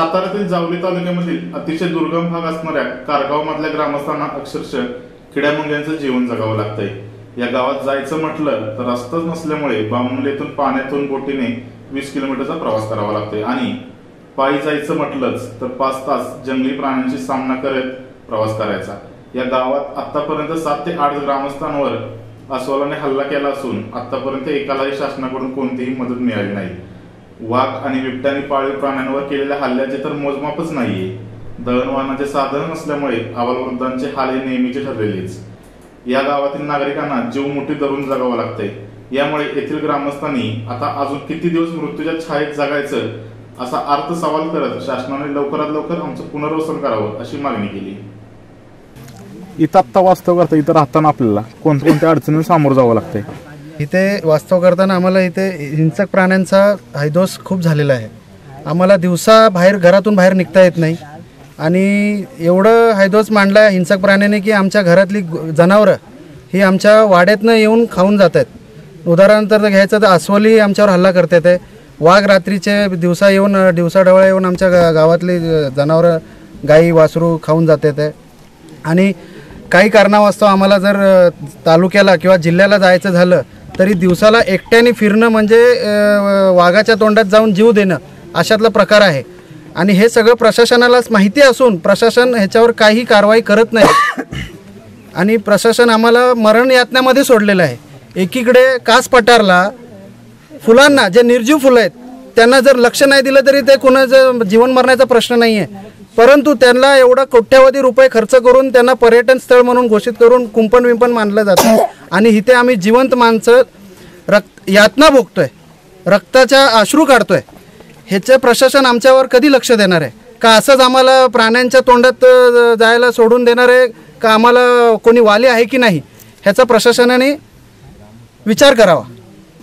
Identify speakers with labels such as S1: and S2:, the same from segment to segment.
S1: साताऱ्यातील जावली तालुक्यामधील अतिशय दुर्गम भाग असणाऱ्या कारगाव मधल्या ग्रामस्थांना अक्षरशः किड्यामुंग्यांचं जीवन जगावं लागतंय. या गावात जायचं म्हटलं तर रस्ताच नसल्यामुळे बामुलेतून पाण्यातून बोटीने वीस किलोमीटरचा प्रवास करावा लागतोय. आणि पायी जायचं म्हटलंच तर पाच तास जंगली प्राण्यांशी सामना करत प्रवास करायचा. या गावात आतापर्यंत सात ते आठ ग्रामस्थांवर अस्वलाने हल्ला केला असून आतापर्यंत एकालाही शासनाकडून कोणतीही मदत मिळाली नाही. वाघ आणि बिबट्याने पाळीव प्राण्यांवर केलेल्या हल्ल्याचे तर मोजमापच नाहीये. दळणवाहनाचे साधन नसल्यामुळे अबालवृद्धांचे हाल हे नेहमीचे ठरलेलेच. या गावातील नागरिकांना जीव मुठी धरून जगावं लागतंय. यामुळे येथील ग्रामस्थांनी आता अजून किती दिवस मृत्यूच्या छायेत जगायचं असा अर्थ सवाल करत शासनाने लवकरात लवकर आमचं पुनर्वसन करावं अशी मागणी केली.
S2: इथं आत्ता वास्तव करता इथं राहताना आपल्याला कोणत्या अडचणीला सामोरं जावं लागतंय?
S3: इथे वास्तव करताना आम्हाला इथे हिंसक प्राण्यांचा हैदोस खूप झालेला आहे. आम्हाला दिवसा बाहेर घरातून बाहेर निघता येत नाही. आणि एवढं हैदोस मांडला आहे हिंसक प्राण्याने की आमच्या घरातली जनावरं ही आमच्या वाड्यातनं येऊन खाऊन जात आहेत. उदाहरण तर घ्यायचं तर अस्वली आमच्यावर हल्ला करतात आहे वाघ रात्रीचे दिवसा येऊन दिवसा येऊन आमच्या गा गावातली जनावरं गाई वासरू खाऊन जाते ते आणि काही कारणावास्तव आम्हाला जर तालुक्याला किंवा जिल्ह्याला जायचं झालं तरी दिवसाला एकट्याने फिरणं म्हणजे वाघाच्या तोंडात जाऊन जीव देणं अशातला प्रकार आहे. आणि हे सगळं प्रशासनालाच माहिती असून प्रशासन ह्याच्यावर काही कारवाई करत नाही. आणि प्रशासन आम्हाला मरण यातनामध्ये सोडलेलं आहे. एकीकडे कास पठारला फुलांना जे निर्जीव फुलं आहेत त्यांना जर लक्ष नाही दिलं तरी ते कुणाचं जीवन मरण्याचा प्रश्न नाही आहे परंतु त्यांना एवढा कोट्यावधी रुपये खर्च करून त्यांना पर्यटन स्थळ म्हणून घोषित करून कुंपण विंपण मानलं जातं. आणि इथे आम्ही जिवंत माणसं रक्त यातना भोगतोय. रक्ताच्या अश्रू काढतोय. ह्याचं प्रशासन आमच्यावर कधी लक्ष देणार आहे? का असंच आम्हाला प्राण्यांच्या तोंडात जायला सोडून देणार आहे? का आम्हाला कोणी वाली आहे की नाही? ह्याचा प्रशासनाने विचार करावा.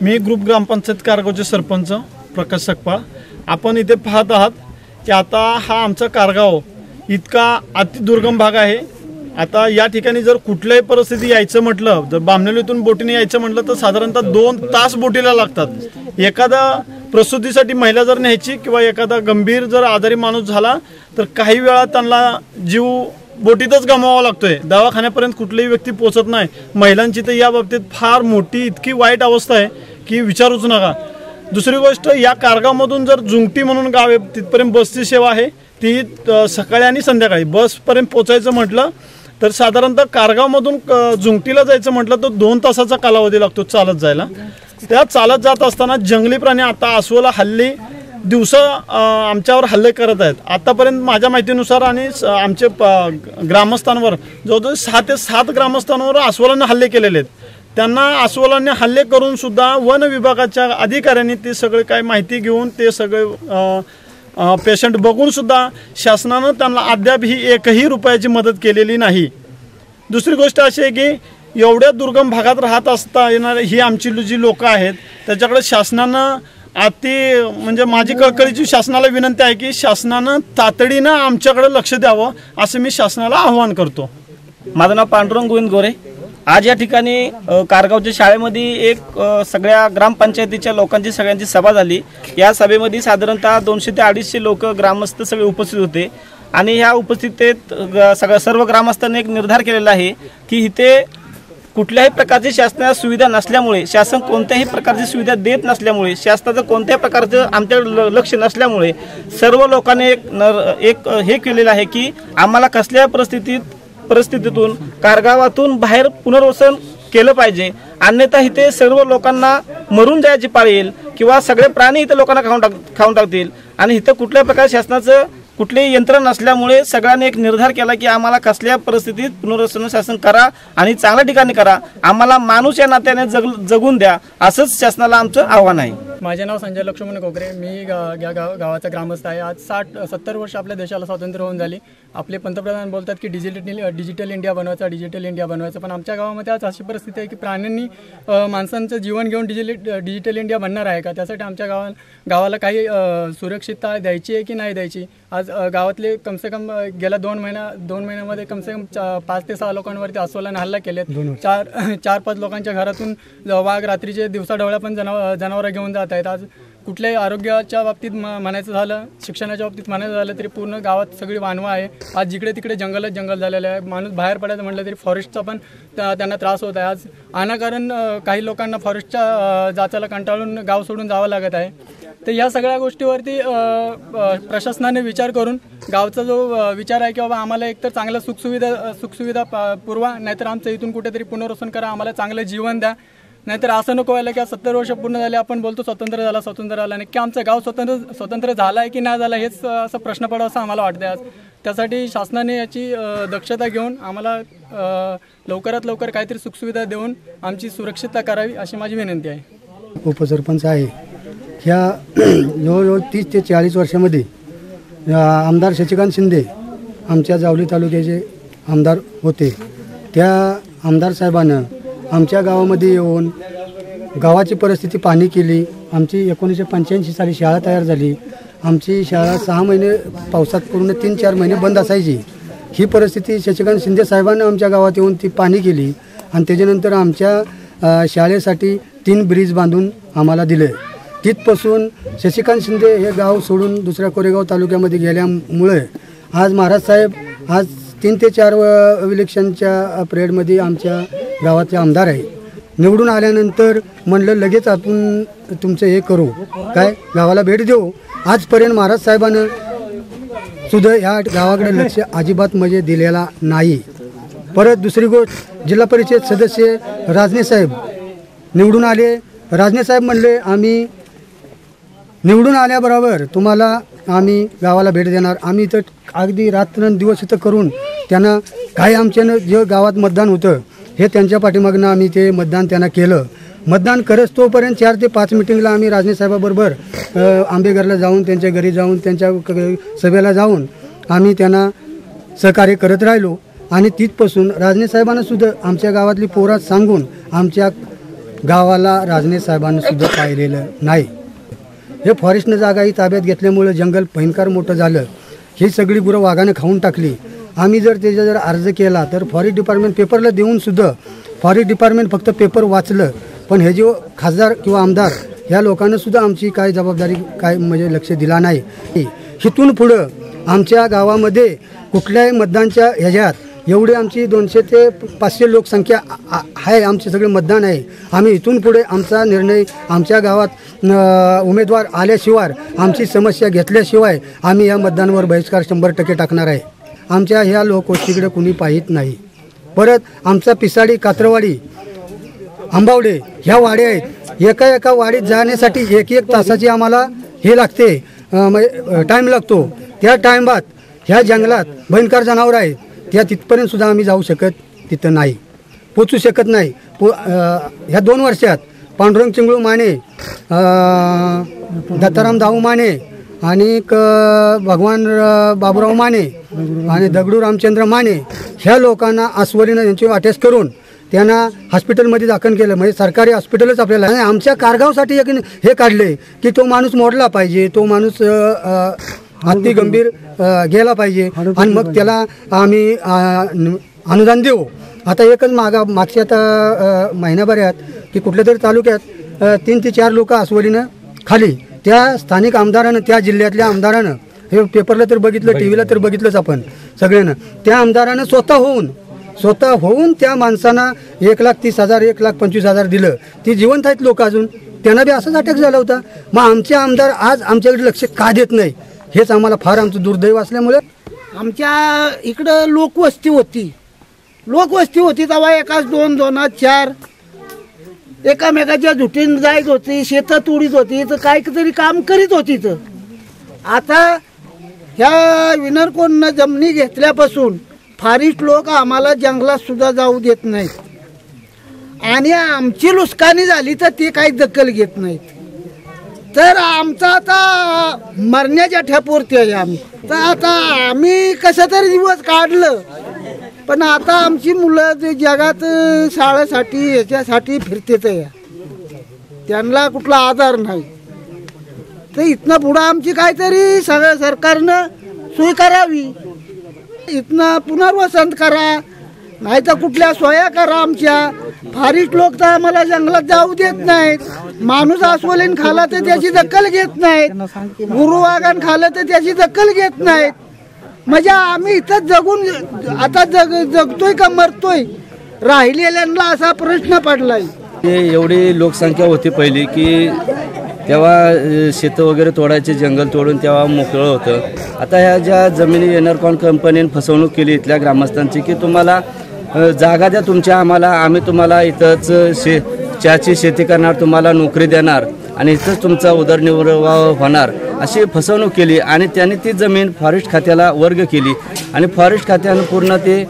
S4: मी ग्रुप ग्रामपंचायत कारगावचे सरपंच प्रकाश सकपाळ. आपण इथे पाहत आहात की आता हा आमचा कारगाव इतका अतिदुर्गम भाग आहे. आता या ठिकाणी जर कुठल्याही परिस्थिती यायचं म्हटलं जर बामणेलीतून बोटीने यायचं म्हटलं तर साधारणतः दोन तास बोटीला लागतात. एखादा प्रसूतीसाठी महिला जर न्यायची किंवा एखादा गंभीर जर आजारी माणूस झाला तर काही वेळा त्यांना जीव बोटीतच गमावावा लागतोय. दवाखान्यापर्यंत कुठलीही व्यक्ती पोचत नाही. महिलांची तर या बाबतीत फार मोठी इतकी वाईट अवस्था आहे की विचारूच नका. दुसरी गोष्ट या कारगावमधून जर जुंगटी म्हणून गाव आहे तिथपर्यंत बसची सेवा आहे ती सकाळी आणि संध्याकाळी. बसपर्यंत पोचायचं म्हटलं तर साधारणतः कारगावमधून जुंगटीला जायचं म्हटलं तर दोन तासाचा कालावधी लागतो चालत जायला. त्या चालत जात असताना जंगली प्राणी आता अस्वला हल्ली दिवसा आमच्यावर हल्ले करत आहेत. आतापर्यंत माझ्या माहितीनुसार आणि स- आमचे प- ग्रामस्थांवर जवळजवळ सहा ते सात ग्रामस्थांवर अस्वलानं हल्ले केलेले आहेत. त्यांना अस्वलांनी हल्ले करून सुद्धा वन विभागाच्या अधिकाऱ्यांनी ते सगळे काय माहिती घेऊन ते सगळे पेशंट बघून सुद्धा शासनानं त्यांना अद्याप ही एकही रुपयाची मदत केलेली नाही. दुसरी गोष्ट अशी आहे की एवढ्या दुर्गम भागात राहत असता येणारे ही आमची जी लोक आहेत त्याच्याकडे शासनानं अति म्हणजे माझी कळकळीची शासनाला विनंती आहे की शासनानं तातडीनं आमच्याकडे लक्ष द्यावं असं मी शासनाला आव्हान करतो.
S5: माझं नाव पांडुरंग गोविंद गोरे. आज या ठिकाणी कारगावच्या शाळेमध्ये एक सगळ्या ग्रामपंचायतीच्या लोकांची सगळ्यांची सभा झाली. या सभेमध्ये साधारणतः दोनशे ते अडीचशे लोक ग्रामस्थ सगळे उपस्थित होते. आणि ह्या उपस्थितीत ग- सगळ्या सर्व ग्रामस्थांनी एक निर्धार केलेला आहे की इथे कुठल्याही प्रकारची शासनाला सुविधा नसल्यामुळे शासन कोणत्याही प्रकारची सुविधा देत नसल्यामुळे शासनाचं कोणत्याही प्रकारचं आमच्याकडे ल- लक्ष नसल्यामुळे सर्व लोकांनी एक नर एक हे केलेलं आहे की आम्हाला कसल्याही परिस्थितीत परिस्थितीतून कारगावातून बाहेर पुनर्वसन केलं पाहिजे. अन्यथा इथे सर्व लोकांना मरून जायची पाळी येईल किंवा सगळे प्राणी इथे लोकांना खाऊन टाक खाऊन टाकतील. आणि इथं कुठल्या प्रकारे शासनाचं कुठलेही यंत्र नसल्यामुळे सगळ्यांनी एक निर्धार केला की आम्हाला कसल्या परिस्थितीत पुनर्वसन शासन करा आणि चांगल्या ठिकाणी करा. आम्हाला माणूस या नात्याने जग जगून द्या. असंच शासनाला आमचं आव्हान आहे.
S6: माझे नाव संजय लक्ष्मण कोकरे. मी गा- गावाचा ग्रामस्थ आहे. आज साठ सत्तर वर्ष आपल्या देशाला स्वातंत्र्य होऊन झाली. आपले पंतप्रधान बोलतात की डिजिटल डिजिटल इंडिया बनवायचा डिजिटल इंडिया बनवायचा. पण आमच्या गावामध्ये आज अशी परिस्थिती आहे की प्राण्यांनी माणसांचं जीवन घेऊन डिजिटल डिजिटल इंडिया बनणार आहे का? त्यासाठी आमच्या गावा गावाला काही सुरक्षितता द्यायची आहे की नाही द्यायची? आज गावातले कमसे कम गेल्या दोन महिन्या दोन महिन्यामध्ये कमसे कम चा- पाच ते सहा लोकांवरती अस्वलाने हल्ला केलेत. चार चार पाच लोकांच्या घरातून वाघ रात्रीचे दिवसा ढवळ्या पण जनाव जनावरं घेऊन जात आहेत आज कुठल्याही आरोग्याच्या बाबतीत म म्हणायचं झालं शिक्षणाच्या बाबतीत म्हणायचं झालं तरी पूर्ण गावात सगळी वानवा आहे. आज जिकडे तिकडे जंगलच जंगल झालेलं आहे. माणूस बाहेर पडायचं म्हटलं तरी फॉरेस्टचा पण त्यांना त्रास होत आहे. आज अनाकारण काही लोकांना फॉरेस्टच्या जाचाला कंटाळून गाव सोडून जावं लागत आहे. तर या सगळ्या गोष्टीवरती प्रशासनाने विचार करून गावचा जो विचार आहे की बाबा आम्हाला एकतर चांगल्या सुखसुविधा सुखसुविधा पुरवा नाहीतर आमचं इथून कुठेतरी पुनर्वसन करा आम्हाला चांगलं जीवन द्या. नाहीतर असं नको व्हायला की सत्तर वर्ष पूर्ण झाले आपण बोलतो स्वतंत्र झाला स्वतंत्र झाला नक्की आमचं गाव स्वतंत्र स्वतंत्र झालं आहे की नाही झालं हेच असं प्रश्न पडावा असं आम्हाला वाटतं आज. त्यासाठी शासनाने याची दक्षता घेऊन आम्हाला लवकरात लवकर काहीतरी सुखसुविधा देऊन आमची सुरक्षितता करावी अशी माझी विनंती आहे.
S7: उपसरपंच आहे. ह्या जवळजवळ तीस ते चाळीस वर्षामध्ये आमदार शशिकांत शिंदे आमच्या जावली तालुक्याचे आमदार होते. त्या आमदार साहेबानं आमच्या गावामध्ये येऊन गावाची परिस्थिती पाहणी केली. आमची एकोणीसशे पंच्याऐंशी साली शाळा तयार झाली. आमची शाळा सहा महिने पावसात पूर्ण तीन चार महिने बंद असायची. ही परिस्थिती शशिकांत शिंदे साहेबांनी आमच्या गावात येऊन ती पाहणी केली आणि त्याच्यानंतर आमच्या शाळेसाठी तीन ब्रिज बांधून आम्हाला दिले. तिथपासून शशिकांत शिंदे हे गाव सोडून दुसऱ्या कोरेगाव तालुक्यामध्ये गेल्यामुळे आज महाराज साहेब आज तीन ते चार इलेक्शनच्या पिरियडमध्ये आमच्या गावाचे आमदार आहे. निवडून आल्यानंतर म्हणलं लगेच आपण तुमचं हे करू. काय? गावाला भेट देऊ. आजपर्यंत महाराज साहेबानं सुद्धा ह्या गावाकडे लक्ष अजिबात म्हणजे दिलेला नाही. परत दुसरी गोष्ट जिल्हा परिषद सदस्य राजने साहेब निवडून आले. राजने साहेब म्हणले आम्ही निवडून आल्याबरोबर तुम्हाला आम्ही गावाला भेट देणार. आम्ही इथं अगदी रात्रंदिवस इथं करून त्यांना काही आमच्यानं जे गावात मतदान होतं हे त्यांच्या पाठीमागनं आम्ही ते मतदान त्यांना केलं. मतदान करत तोपर्यंत चार ते पाच मिटिंगला आम्ही राजने साहेबाबरोबर आंबेघरला जाऊन त्यांच्या घरी जाऊन त्यांच्या क- सभेला जाऊन आम्ही त्यांना सहकार्य करत राहिलो. आणि तिथपासून राजने साहेबांनासुद्धा आमच्या गावातली पोरात सांगून आमच्या गावाला राजने साहेबांनासुद्धा पाहिलेलं नाही. हे फॉरेस्टनं जागा ही ताब्यात घेतल्यामुळं जंगल भयंकर मोठं झालं. ही सगळी गुरं वाघानं खाऊन टाकली. आम्ही जर त्याचा जर अर्ज केला तर फॉरेस्ट डिपार्टमेंट पेपरला देऊनसुद्धा फॉरेस्ट डिपार्टमेंट फक्त पेपर वाचलं पण हे जे खासदार किंवा आमदार या लोकांनासुद्धा आमची काय जबाबदारी काय म्हणजे लक्ष दिला नाही. इथून पुढं आमच्या गावामध्ये कुठल्याही मतदानच्या ह्याच्यात एवढी आमची दोनशे ते पाचशे लोकसंख्या आहे आमचे सगळे मतदान आहे. आम्ही इथून पुढे आमचा निर्णय आमच्या गावात उमेदवार आल्याशिवाय आमची समस्या घेतल्याशिवाय आम्ही या मतदानावर बहिष्कार शंभर टक्के टाकणार आहे. आमच्या ह्या लोकवस्तीकडे कुणी पाहित नाही. परत आमचा पिसाडी कात्रवाडी आंबावडे ह्या वाड्या आहेत. एका एका वाडीत जाण्यासाठी एक एक तासाची आम्हाला हे लागते. टाईम लागतो. त्या टायमात ह्या जंगलात भयंकर जनावर आहेत. त्या तिथपर्यंत सुद्धा आम्ही जाऊ शकत तिथं नाही. पोचू शकत नाही. पो ह्या दोन वर्षात पांडुरंग चिंगळू माने दत्ताराम दाऊ माने आणि भगवान बाबूराव माने आणि दगडू रामचंद्र माने ह्या लोकांना आस्वरीनं त्यांची अटॅच करून त्यांना हॉस्पिटलमध्ये दाखल केलं. म्हणजे सरकारी हॉस्पिटलच आपल्याला. आणि आमच्या कारगावसाठी एक हे काढले की तो माणूस मोडला पाहिजे तो माणूस अगदी अति गंभीर गेला पाहिजे आणि मग त्याला आम्ही अनुदान देऊ. आता एकच मागा मागच्या आता अं, महिन्याभरात की कुठल्या तरी तालुक्यात तीन ते चार लोक अस्वलीनं खाली त्या स्थानिक आमदारानं त्या जिल्ह्यातल्या आमदारानं हे पेपरला तर बघितलं टी व्हीला तर बघितलंच आपण सगळ्यांना. त्या आमदारानं स्वतः होऊन स्वतः होऊन त्या माणसांना एक लाख तीस हजार एक लाख पंचवीस हजार दिलं. ती जिवंत आहेत लोक अजून. त्यांना बी असाच अटॅक झाला होता. मग आमचे आमदार आज आमच्याकडे लक्ष का देत नाही? हेच आम्हाला फार आमचं दुर्दैव असल्यामुळे
S8: आमच्या इकडं लोकवस्ती होती. लोकवस्ती होती तेव्हा एकाच दोन दोनात चार. एकामेकाच्या झुटीन जायत होती शेतात तोडीत होती तर काहीतरी काम करीत होती तर आता ह्या विनरकोणनं जमिनी घेतल्यापासून फारिस्ट लोक आम्हाला जंगलात सुद्धा जाऊ देत नाहीत. आणि आमची लुस्कानी झाली तर ते काही दखल घेत नाहीत. तर आमचा आता मरण्याच्या ठेपवरती आहे आम्ही. तर आता आम्ही कसं तरी दिवस काढलं. पण आता आमची मुलं जे जगात शाळेसाठी याच्यासाठी फिरतेच आहे. त्यांना कुठला आधार नाही. तर इथनं पुढं आमची काहीतरी सगळं सरकारनं सोय करावी. इथनं पुनर्वसन करा नाही तर कुठल्या सोया करा आमच्या. फारीट लोक तर आम्हाला जंगलात जाऊ देत नाहीत. माणूस अस्वलीन खाला तर त्याची दखल घेत नाहीत. गुरुवागण खालं तर त्याची दखल घेत नाहीत. म्हणजे आम्ही इथं जगून आता जग जगतोय का मरतोय? राहिलेल्यांना असा प्रश्न पडलाय.
S9: एवढी लोकसंख्या होती पहिली की तेव्हा शेतं वगैरे तोडायचे जंगल तोडून तेव्हा मोकळं होतं. आता ह्या ज्या जमिनी एनरकॉन कंपनीने फसवणूक केली इथल्या ग्रामस्थांची की तुम्हाला जागा द्या तुमच्या आम्हाला आम्ही तुम्हाला इथंच शे चहाची शेती करणार तुम्हाला नोकरी देणार. आणि इथंच तुमचा उदरनिर्वाह होणार अशी फसवणूक केली आणि त्यांनी ती जमीन फॉरेस्ट खात्याला वर्ग केली. आणि फॉरेस्ट खात्यानं पूर्ण ते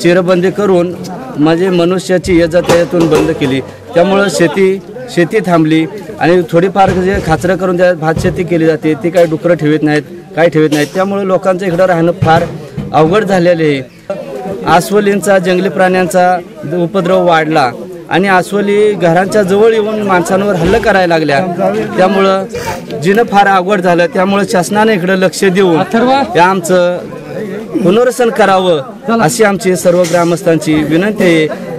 S9: चिरबंदी करून म्हणजे मनुष्याची ये त्यातून बंद केली. त्यामुळं शेती शेती थांबली आणि थोडीफार जे खाचरं करून त्या भात शेती केली जाते ती काही डुकरं ठेवत नाहीत काही ठेवत नाहीत. त्यामुळे लोकांचं इकडं राहणं फार अवघड झालेले आहे. अस्वलींचा जंगली प्राण्यांचा उपद्रव वाढला. आणि अस्वली घरांच्या जवळ येऊन माणसांवर हल्ला करायला लागल्या. त्यामुळं जिनं फार अवघड झालं. त्यामुळं शासनाने इकडं लक्ष देऊन या आमचं पुनर्वसन करावं अशी आमची सर्व ग्रामस्थांची विनंती आहे.